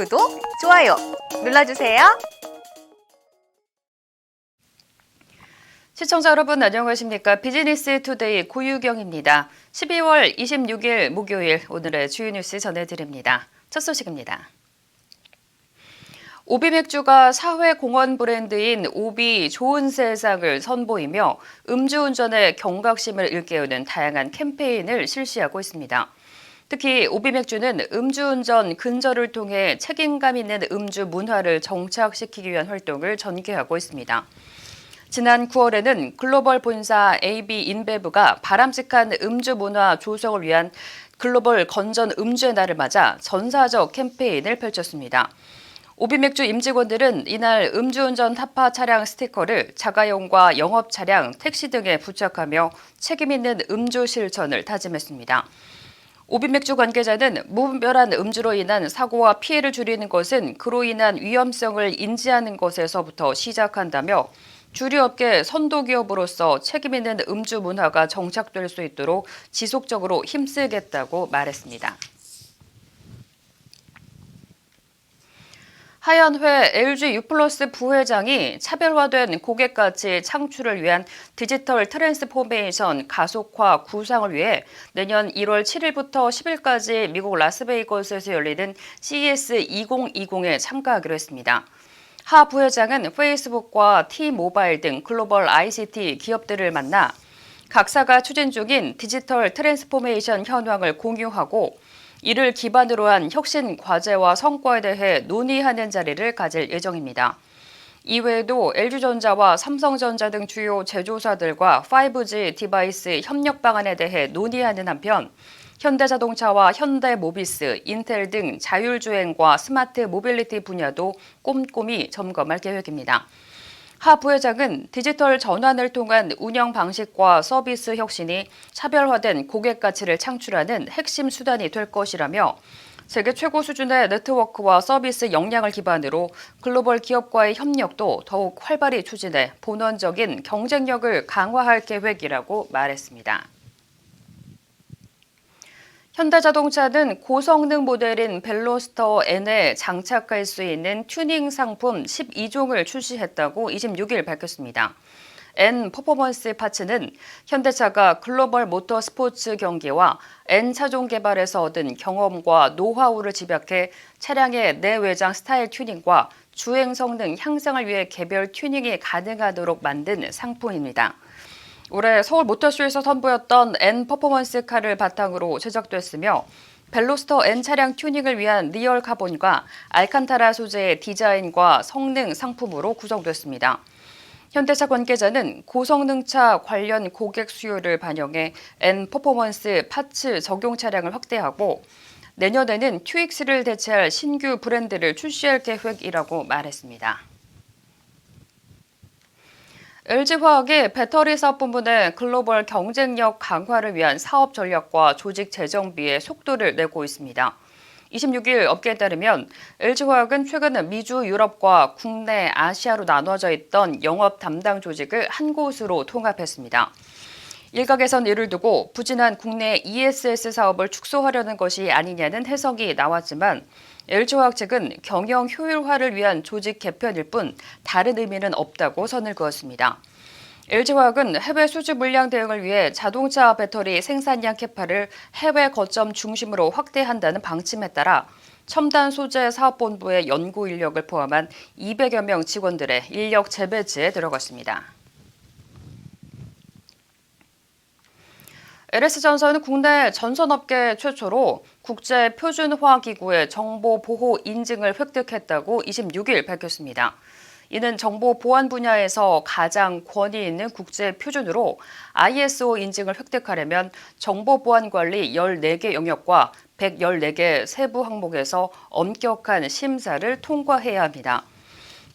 구독, 좋아요 눌러주세요. 시청자 여러분 안녕하십니까? 비즈니스 투데이 고유경입니다. 12월 26일 목요일 오늘의 주요 뉴스 전해드립니다. 첫 소식입니다. 오비 맥주가 사회 공헌 브랜드인 오비 좋은 세상을 선보이며 음주운전의 경각심을 일깨우는 다양한 캠페인을 실시하고 있습니다. 특히 오비 맥주는 음주운전 근절을 통해 책임감 있는 음주 문화를 정착시키기 위한 활동을 전개하고 있습니다. 지난 9월에는 글로벌 본사 AB 인베브가 바람직한 음주 문화 조성을 위한 글로벌 건전 음주의 날을 맞아 전사적 캠페인을 펼쳤습니다. 오비맥주 임직원들은 이날 음주운전 타파 차량 스티커를 자가용과 영업 차량, 택시 등에 부착하며 책임 있는 음주 실천을 다짐했습니다. 오비맥주 관계자는 무분별한 음주로 인한 사고와 피해를 줄이는 것은 그로 인한 위험성을 인지하는 것에서부터 시작한다며 주류업계 선도기업으로서 책임 있는 음주 문화가 정착될 수 있도록 지속적으로 힘쓰겠다고 말했습니다. 하연회 LG U+ 부회장이 차별화된 고객 가치 창출을 위한 디지털 트랜스포메이션 가속화 구상을 위해 내년 1월 7일부터 10일까지 미국 라스베이거스에서 열리는 CES 2020에 참가하기로 했습니다. 하 부회장은 페이스북과 T-모바일 등 글로벌 ICT 기업들을 만나 각사가 추진 중인 디지털 트랜스포메이션 현황을 공유하고 이를 기반으로 한 혁신 과제와 성과에 대해 논의하는 자리를 가질 예정입니다. 이외에도 LG전자와 삼성전자 등 주요 제조사들과 5G 디바이스 협력 방안에 대해 논의하는 한편 현대자동차와 현대모비스, 인텔 등 자율주행과 스마트 모빌리티 분야도 꼼꼼히 점검할 계획입니다. 하 부회장은 디지털 전환을 통한 운영 방식과 서비스 혁신이 차별화된 고객 가치를 창출하는 핵심 수단이 될 것이라며 세계 최고 수준의 네트워크와 서비스 역량을 기반으로 글로벌 기업과의 협력도 더욱 활발히 추진해 본원적인 경쟁력을 강화할 계획이라고 말했습니다. 현대자동차는 고성능 모델인 벨로스터 N에 장착할 수 있는 튜닝 상품 12종을 출시했다고 26일 밝혔습니다. N 퍼포먼스 파츠는 현대차가 글로벌 모터 스포츠 경기와 N 차종 개발에서 얻은 경험과 노하우를 집약해 차량의 내외장 스타일 튜닝과 주행 성능 향상을 위해 개별 튜닝이 가능하도록 만든 상품입니다. 올해 서울 모터쇼에서 선보였던 N 퍼포먼스 카를 바탕으로 제작됐으며 벨로스터 N 차량 튜닝을 위한 리얼 카본과 알칸타라 소재의 디자인과 성능 상품으로 구성됐습니다. 현대차 관계자는 고성능차 관련 고객 수요를 반영해 N 퍼포먼스 파츠 적용 차량을 확대하고 내년에는 튜익스를 대체할 신규 브랜드를 출시할 계획이라고 말했습니다. LG화학이 배터리 사업 부문의 글로벌 경쟁력 강화를 위한 사업 전략과 조직 재정비에 속도를 내고 있습니다. 26일 업계에 따르면 LG화학은 최근 미주, 유럽과 국내, 아시아로 나눠져 있던 영업 담당 조직을 한 곳으로 통합했습니다. 일각에선 이를 두고 부진한 국내 ESS 사업을 축소하려는 것이 아니냐는 해석이 나왔지만 LG화학 측은 경영 효율화를 위한 조직 개편일 뿐 다른 의미는 없다고 선을 그었습니다. LG화학은 해외 수주 물량 대응을 위해 자동차 배터리 생산량 캐파를 해외 거점 중심으로 확대한다는 방침에 따라 첨단 소재 사업본부의 연구 인력을 포함한 200여 명 직원들의 인력 재배치에 들어갔습니다. LS전선은 국내 전선업계 최초로 국제표준화기구의 정보보호 인증을 획득했다고 26일 밝혔습니다. 이는 정보 보안 분야에서 가장 권위 있는 국제 표준으로 ISO 인증을 획득하려면 정보 보안 관리 14개 영역과 114개 세부 항목에서 엄격한 심사를 통과해야 합니다.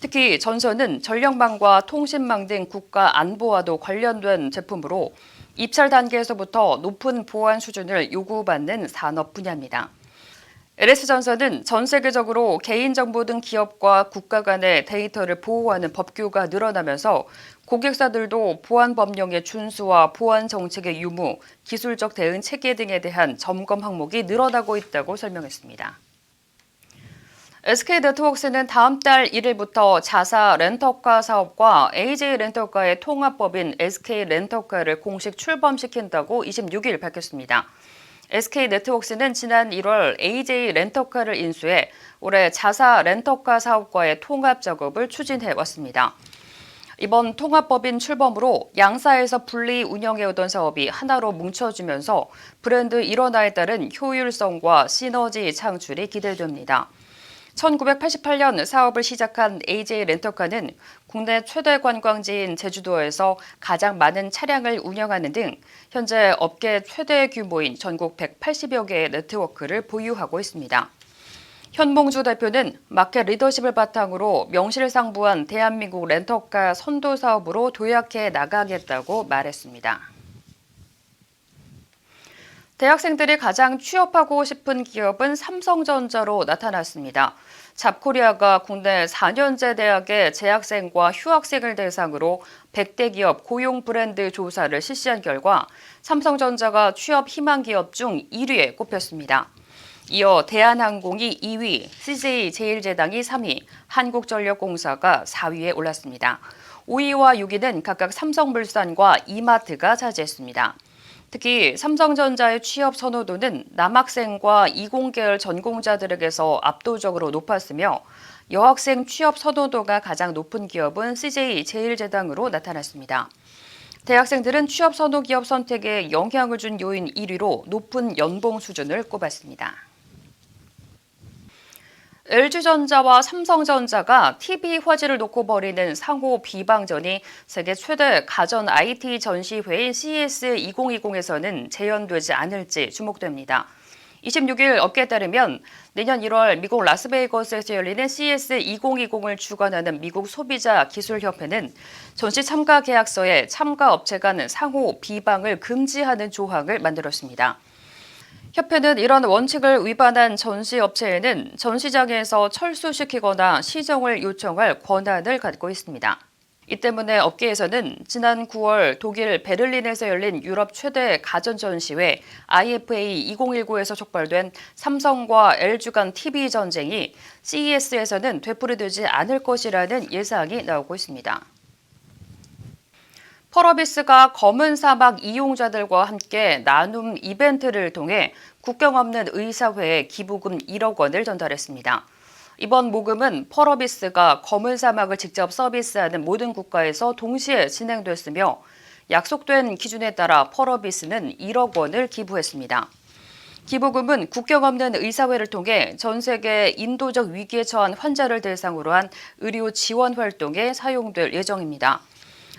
특히 전선은 전력망과 통신망 등 국가 안보와도 관련된 제품으로 입찰 단계에서부터 높은 보안 수준을 요구받는 산업 분야입니다. LS전선은 전 세계적으로 개인정보 등 기업과 국가 간의 데이터를 보호하는 법규가 늘어나면서 고객사들도 보안 법령의 준수와 보안 정책의 유무, 기술적 대응 체계 등에 대한 점검 항목이 늘어나고 있다고 설명했습니다. SK 네트워크스는 다음 달 1일부터 자사 렌터카 사업과 AJ 렌터카의 통합법인 SK 렌터카를 공식 출범시킨다고 26일 밝혔습니다. SK 네트워크스는 지난 1월 AJ 렌터카를 인수해 올해 자사 렌터카 사업과의 통합 작업을 추진해 왔습니다. 이번 통합법인 출범으로 양사에서 분리 운영해오던 사업이 하나로 뭉쳐지면서 브랜드 일원화에 따른 효율성과 시너지 창출이 기대됩니다. 1988년 사업을 시작한 AJ 렌터카는 국내 최대 관광지인 제주도에서 가장 많은 차량을 운영하는 등 현재 업계 최대 규모인 전국 180여 개의 네트워크를 보유하고 있습니다. 현몽주 대표는 마켓 리더십을 바탕으로 명실상부한 대한민국 렌터카 선도 사업으로 도약해 나가겠다고 말했습니다. 대학생들이 가장 취업하고 싶은 기업은 삼성전자로 나타났습니다. 잡코리아가 국내 4년제 대학의 재학생과 휴학생을 대상으로 100대 기업 고용 브랜드 조사를 실시한 결과 삼성전자가 취업 희망 기업 중 1위에 꼽혔습니다. 이어 대한항공이 2위, CJ 제일제당이 3위, 한국전력공사가 4위에 올랐습니다. 5위와 6위는 각각 삼성물산과 이마트가 차지했습니다. 특히 삼성전자의 취업 선호도는 남학생과 이공계열 전공자들에게서 압도적으로 높았으며 여학생 취업 선호도가 가장 높은 기업은 CJ 제일제당으로 나타났습니다. 대학생들은 취업 선호 기업 선택에 영향을 준 요인 1위로 높은 연봉 수준을 꼽았습니다. LG전자와 삼성전자가 TV 화질을 놓고 벌이는 상호 비방전이 세계 최대 가전 IT 전시회인 CES 2020에서는 재현되지 않을지 주목됩니다. 26일 업계에 따르면 내년 1월 미국 라스베이거스에서 열리는 CES 2020을 주관하는 미국 소비자 기술협회는 전시 참가 계약서에 참가 업체 간 상호 비방을 금지하는 조항을 만들었습니다. 협회는 이런 원칙을 위반한 전시 업체에는 전시장에서 철수시키거나 시정을 요청할 권한을 갖고 있습니다. 이 때문에 업계에서는 지난 9월 독일 베를린에서 열린 유럽 최대 가전 전시회 IFA 2019에서 촉발된 삼성과 LG 간 TV 전쟁이 CES에서는 되풀이되지 않을 것이라는 예상이 나오고 있습니다. 펄어비스가 검은 사막 이용자들과 함께 나눔 이벤트를 통해 국경 없는 의사회에 기부금 1억 원을 전달했습니다. 이번 모금은 펄어비스가 검은 사막을 직접 서비스하는 모든 국가에서 동시에 진행됐으며 약속된 기준에 따라 펄어비스는 1억 원을 기부했습니다. 기부금은 국경 없는 의사회를 통해 전 세계 인도적 위기에 처한 환자를 대상으로 한 의료 지원 활동에 사용될 예정입니다.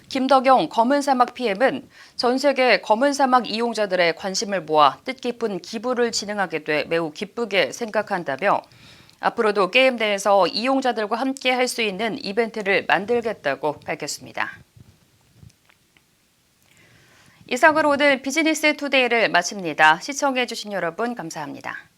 김덕영 검은 사막 PM은 전 세계 검은 사막 이용자들의 관심을 모아 뜻깊은 기부를 진행하게 돼 매우 기쁘게 생각한다며 앞으로도 게임 내에서 이용자들과 함께 할 수 있는 이벤트를 만들겠다고 밝혔습니다. 이상으로 오늘 비즈니스 투데이를 마칩니다. 시청해주신 여러분 감사합니다.